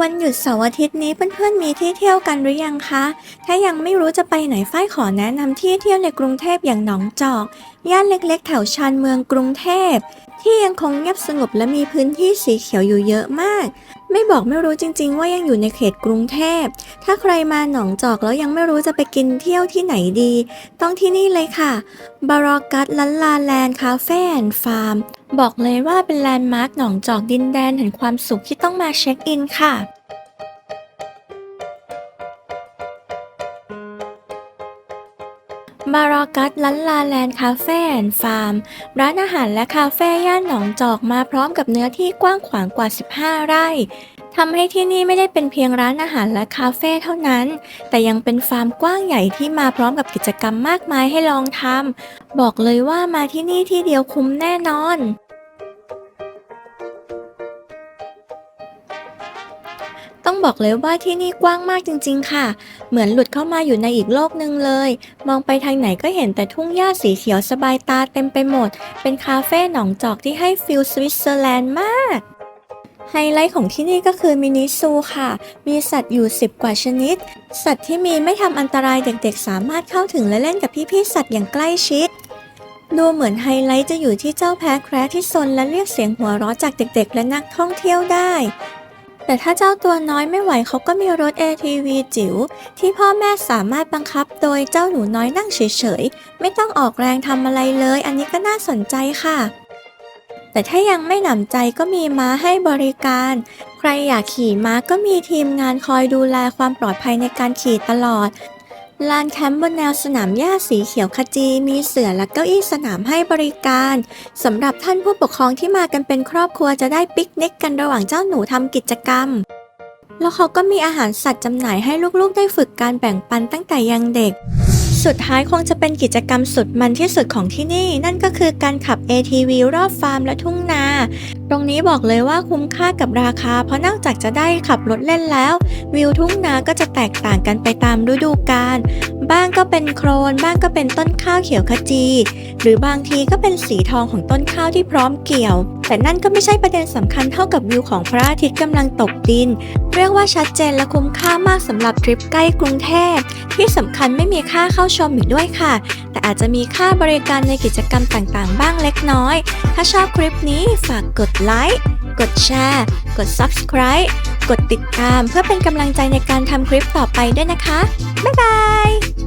วันหยุดเสาร์อาทิตย์นี้เพื่อนๆมีที่เที่ยวกันหรือยังคะ ถ้ายังไม่รู้จะไปไหนฝ้ายขอแนะนำที่เที่ยวในกรุงเทพอย่างหนองจอก ย่านเล็กๆ แถวชานเมืองกรุงเทพ ที่ยังคงเงียบสงบและมีพื้นที่สีเขียวอยู่เยอะมาก ไม่บอกไม่รู้จริง ๆ ว่ายังอยู่ในเขตกรุงเทพ ถ้าใครมาหนองจอกแล้วยังไม่รู้จะไปกินเที่ยวที่ไหนดี ต้องที่นี่เลยค่ะบารอกัสลันลาแลนด์คาเฟ่แอนด์ฟาร์มบอกเลยว่าเป็นแลนด์มาร์คหนองจอกดินแดนแห่งความสุขที่ต้องมาเช็คอินค่ะ บารอกัสลันลาแลนด์คาเฟ่แอนด์ฟาร์ม ร้านอาหารและคาเฟ่ย่านหนองจอกมาพร้อมกับเนื้อที่กว้างขวางกว่า 15 ไร่ทำให้ที่นี่ไม่ได้เป็นเพียงร้านอาหารและคาเฟ่เท่านั้น แต่ยังเป็นฟาร์มกว้างใหญ่ที่มาพร้อมกับกิจกรรมมากมายให้ลองทำ บอกเลยว่ามาที่นี่ที่เดียวคุ้มแน่นอน บอกเลยว่าที่นี่กว้างมากจริง ๆ ค่ะ เหมือนหลุดเข้ามาอยู่ในอีกโลกหนึ่งเลย มองไปทางไหนก็เห็นแต่ทุ่งหญ้าสีเขียวสบายตาเต็มไปหมด เป็นคาเฟ่หนองจอกที่ให้ฟิลสวิตเซอร์แลนด์มาก ไฮไลท์ของที่นี่ก็คือมินิซูค่ะ มีสัตว์อยู่ 10 กว่าชนิด สัตว์ที่มีไม่ทำอันตรายเด็กๆ สามารถเข้าถึงและเล่นกับพี่ๆสัตว์อย่างใกล้ชิดดูเหมือนไฮไลท์จะอยู่ที่เจ้าแพ้แคระที่ซนและเรียกเสียงหัวเราะจากเด็กๆ และนักท่องเที่ยวได้ แต่ถ้าเจ้าตัวน้อยไม่ไหวเขาก็มีรถ ATV จิ๋วที่พ่อแม่สามารถบังคับโดยเจ้าหนูน้อยนั่งเฉยๆ ไม่ต้องออกแรงทำอะไรเลย อันนี้ก็น่าสนใจค่ะ แต่ถ้ายังไม่หนำใจก็มีม้าให้บริการ ใครอยากขี่ม้าก็มีทีมงานคอยดูแลความปลอดภัยในการขี่ตลอด ลานแคมป์บนแนวสนามหญ้าสีเขียวขจีมีเสื่อและเก้าอี้สนามให้บริการสำหรับท่านผู้ปกครองที่มากันเป็นครอบครัวจะได้ปิกนิกกันระหว่างเจ้าหนูทำกิจกรรม แล้วเขาก็มีอาหารสัตว์จำหน่ายให้ลูกๆได้ฝึกการแบ่งปันตั้งแต่ยังเด็ก สุดท้ายคงจะเป็นกิจกรรมสุดมันที่สุดของที่นี่ นั่นก็คือการขับ ATV รอบฟาร์มและทุ่งนา ตรงนี้บอกเลยว่าคุ้มค่ากับราคา เพราะนอกจากจะได้ขับรถเล่นแล้ว วิวทุ่งนาก็จะแตกต่างกันไปตามฤดูกาล บ้างก็เป็นโครน บ้างก็เป็นต้นข้าวเขียวขจี หรือบางทีก็เป็นสีทองของต้นข้าวที่พร้อมเกี่ยว แต่นั่นก็ไม่ใช่ประเด็นสำคัญเท่ากับวิวของพระอาทิตย์กำลังตกดิน เรียกว่าชัดเจนและคุ้มค่ามากสำหรับทริปใกล้กรุงเทพ ที่สำคัญไม่มีค่าเข้าชมอีกด้วยค่ะ แต่อาจจะมีค่าบริการในกิจกรรมต่างๆ บ้างเล็กน้อย ถ้าชอบคลิปนี้ฝากกดไลค์กดแชร์ กด subscribe กดติดตามเพื่อเป็นกำลังใจในการทำคลิปต่อไปด้วยนะคะ บ๊ายบาย